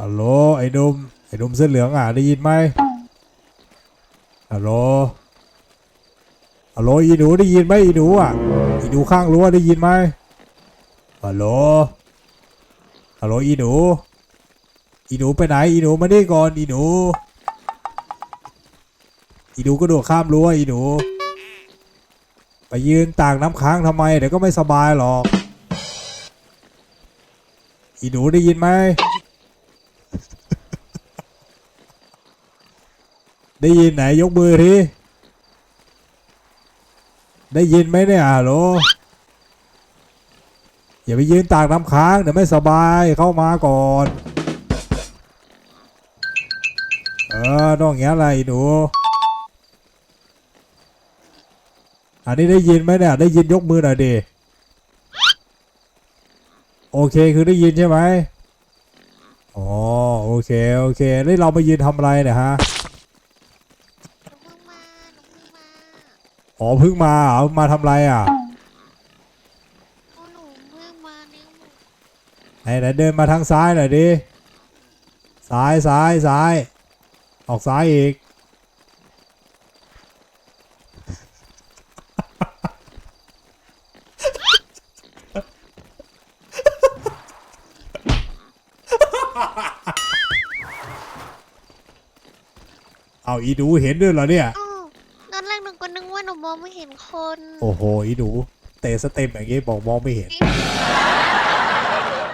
ฮัลโหลไอ้หนุ่มไอ้หนุ่มเสื้อเหลืองอะได้ยินไหมฮัลโหลฮัลโหลอีหนูได้ยินไหมอีหนูอะอีหนูข้างรั้วได้ยินไหมฮัลโหลฮัลโหลอีหนู อีหนูไปไหนอีหนูมานี่ก่อนอีหนู อีหนูก็โดดข้ามรั้วอีหนู ไปยืนตากน้ำค้างทำไมเดี๋ยวก็ไม่สบายหรอก อีหนูได้ยินไหม ได้ยินไหนยกมือทีได้ยินไหมเนี่ยฮัลโหลอย่าไปยืนตากน้ำค้างเดี๋ยวไม่สบายเข้ามาก่อน เออต้องอย่างนี้อะไรหนู อันนี้ได้ยินไหมเนี่ย ได้ยินยกมือหน่อยดิโอเคคือได้ยินใช่ไหมอ๋อโอเค โอเค แล้วเรามายืนทำอะไรเนี่ยฮะ หนูเพิ่งมาหนูเพิ่งมาอ๋อเพิ่งมาเหรอมาทำอะไรอะโอ้หนูเพิ่งมาเนี่ยหนูไหนไหนเดินมาทางซ้ายหน่อยดิซ้ายซ้ายซ้าย ออกซ้ายอีก เอาอีดูเห็นด้วยเหรอเนี่ยอ้า มองไม่เห็นคน โอ้โหอีดูเตะสเต็ปอย่างงี้บอกมองไม่เห็นนี่